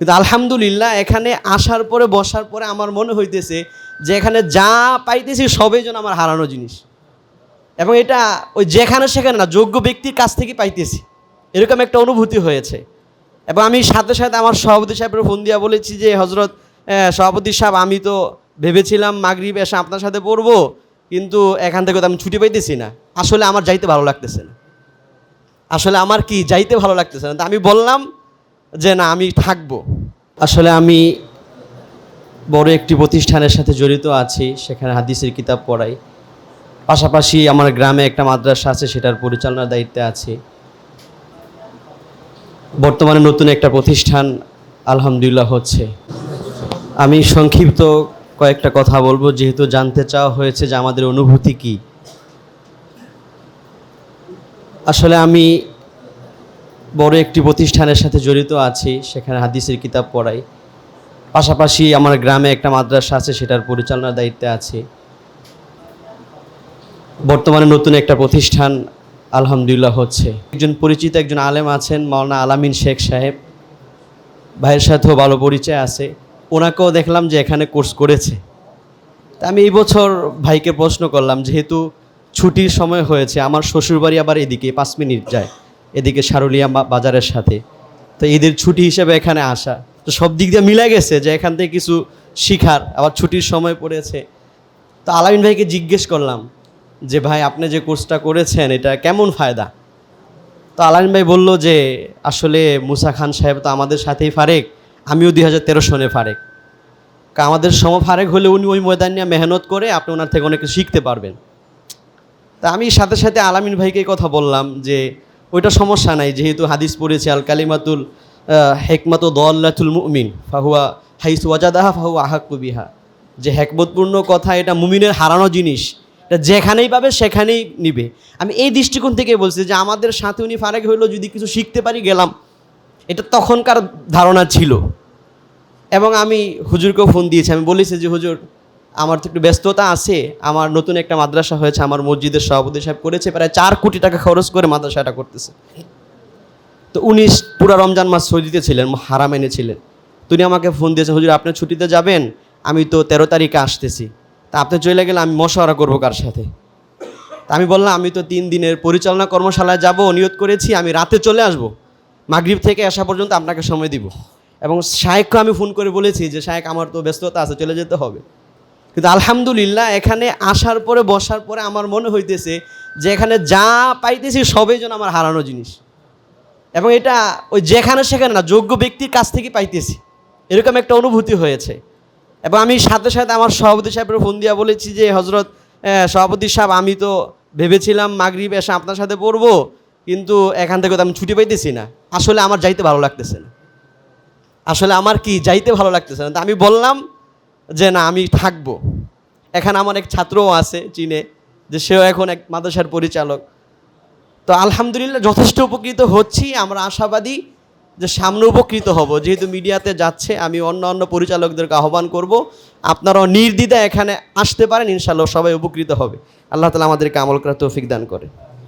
কিন্তু আলহামদুলিল্লাহ, এখানে আসার পরে, বসার পরে আমার মনে হইতেছে যে এখানে যা পাইতেছি সবই যেন আমার হারানো জিনিস। এবং এটা ওই যেখানে সেখানে না, যোগ্য ব্যক্তির কাছ থেকে পাইতেছি। এরকম একটা অনুভূতি হয়েছে। এবং আমি সাথে সাথে আমার সভাপতি সাহেবের ফোন দিয়া বলেছি যে হজরত সভাপতি সাহেব, আমি তো ভেবেছিলাম মাগরিব এসে আপনার সাথে পড়ব, কিন্তু এখান থেকে তো আমি ছুটি পাইতেছি না। আসলে আমার যাইতে ভালো লাগতেছে না। আসলে আমার কি যাইতে ভালো লাগতেছে না? তা আমি বললাম যে না, আমি থাকব। আসলে আমি বড় একটি প্রতিষ্ঠানের সাথে জড়িত আছি, সেখানে হাদিসের কিতাব পড়াই। পাশাপাশি আমার গ্রামে একটা মাদ্রাসা আছে, সেটার পরিচালনার দায়িত্বে আছি। বর্তমানে নতুন একটা প্রতিষ্ঠান আলহামদুলিল্লাহ হচ্ছে। আমি সংক্ষিপ্ত কয়েকটা কথা বলব, যেহেতু জানতে চাওয়া হয়েছে যে আমাদের অনুভূতি কি। আসলে আমি বড় একটি প্রতিষ্ঠানের সাথে জড়িত আছি, সেখানে হাদিসের কিতাব পড়াই। পাশাপাশি আমার গ্রামে একটা মাদ্রাসা আছে, সেটার পরিচালনার দায়িত্বে আছি। বর্তমানে নতুন একটা প্রতিষ্ঠান আলহামদুলিল্লাহ হচ্ছে। একজন পরিচিত একজন আলেম আছেন, মাওলানা আলামিন শেখ সাহেব। ভাইয়ের সাথেও ভালো পরিচয় আছে। ওনাকেও দেখলাম যে এখানে কোর্স করেছে। তা আমি এই বছর ভাইকে প্রশ্ন করলাম, যেহেতু ছুটির সময় হয়েছে, আমার শ্বশুরবাড়ি আবার এদিকে, পাঁচ মিনিট যায়। এদিকে সারুলিয়া বাজারের সাথে। তো ঈদের ছুটি হিসেবে এখানে আসা। তো সব দিক দিয়ে মিলে গেছে যে এখান থেকে কিছু শিখার। আবার ছুটির সময় পড়েছে। তো আলামিন ভাইকে জিজ্ঞেস করলাম যে, ভাই, আপনি যে কোর্সটা করেছেন, এটা কেমন ফায়দা? তো আলামিন ভাই বলল যে, আসলে মুসা খান সাহেব তো আমাদের সাথেই ফারেক। আমিও দুই হাজার তেরো সনে ফারেক। আমাদের সম ফারেক হলে উনি ওই ময়দান নিয়ে মেহনত করে আপনি ওনার থেকে অনেক শিখতে পারবেন। তা আমি সাথে সাথে আলামিন ভাইকে কথা বললাম যে ওইটা সমস্যা নাই, যেহেতু হাদিস পড়েছে আল কালিমাতুল হেকমাত দল্লাতুল মুমিন, ফাহুয়া হাইস ওয়াজাদাহা, ফাহুয়া আহাক্কু বিহা। যে হেকমতপূর্ণ কথা, এটা মুমিনের হারানো জিনিস। এটা যেখানেই পাবে, সেখানেই নিবে। আমি এই দৃষ্টিকোণ থেকে বলছি যে আমাদের সাথে উনি ফারেক হইল, যদি কিছু শিখতে পারি, গেলাম। এটা তখনকার ধারণা ছিল। এবং আমি হুজুরকেও ফোন দিয়েছি। আমি বলেছি যে, হুজুর আমার তো একটু ব্যস্ততা আছে, আমার নতুন একটা মাদ্রাসা হয়েছে, আমার মসজিদের সভাপতি সাহেব করেছে, প্রায় চার কোটি টাকা খরচ করে মাদ্রাসাটা করতেছে। তো উনি পুরো রমজান মাস সৌদিতে ছিলেন হারামেনে ছিলেন। তিনি আমাকে ফোন দিয়েছেন হুজুর, আপনি ছুটিতে যাবেন? আমি তো তেরো তারিখে আসতেছি। তা আপনি চলে গেলে আমি মশওয়ারা করব কার সাথে? তা আমি বললাম, আমি তো তিন দিনের পরিচালনা কর্মশালায় যাব নিয়ত করেছি, আমি রাতে চলে আসব। মাগরিব থেকে আসা পর্যন্ত আপনাকে সময় দিব। এবং শায়েককে আমি ফোন করে বলেছি যে, শায়েক, আমার তো ব্যস্ততা আছে, চলে যেতে হবে। কিন্তু আলহামদুলিল্লাহ, এখানে আসার পরে, বসার পরে আমার মনে হইতেছে যে এখানে যা পাইতেছি সবই যেন আমার হারানো জিনিস। এবং এটা ওই যেখানে সেখানে না, যোগ্য ব্যক্তির কাছ থেকে পাইতেছি। এরকম একটা অনুভূতি হয়েছে। এবং আমি সাথে সাথে আমার সভাপতি সাহেবের ফোন দিয়া বলেছি যে হজরত সভাপতি সাহেব, আমি তো ভেবেছিলাম মাগরিব এসে আপনার সাথে পড়ব, কিন্তু এখান থেকে তো আমি ছুটি পাইতেছি না। আসলে আমার যাইতে ভালো লাগতেছে না। আসলে আমার কি যাইতে ভালো লাগতেছে না? তা আমি বললাম যে না, আমি থাকব। এখানে আমার এক ছাত্রও আছে চীনে, যে সেও এখন এক মাদ্রাসার পরিচালক। তো আলহামদুলিল্লাহ যথেষ্ট উপকৃত হচ্ছি, আমরা আশাবাদী যে সামনে উপকৃত হব। যেহেতু মিডিয়াতে যাচ্ছে, আমি অন্য অন্য পরিচালকদেরকে আহ্বান করব, আপনারাও নির্দ্বিধায় এখানে আসতে পারেন ইনশাল্লাহ সবাই উপকৃত হবে। আল্লাহ তালা আমাদেরকে আমল করার তৌফিক দান করে।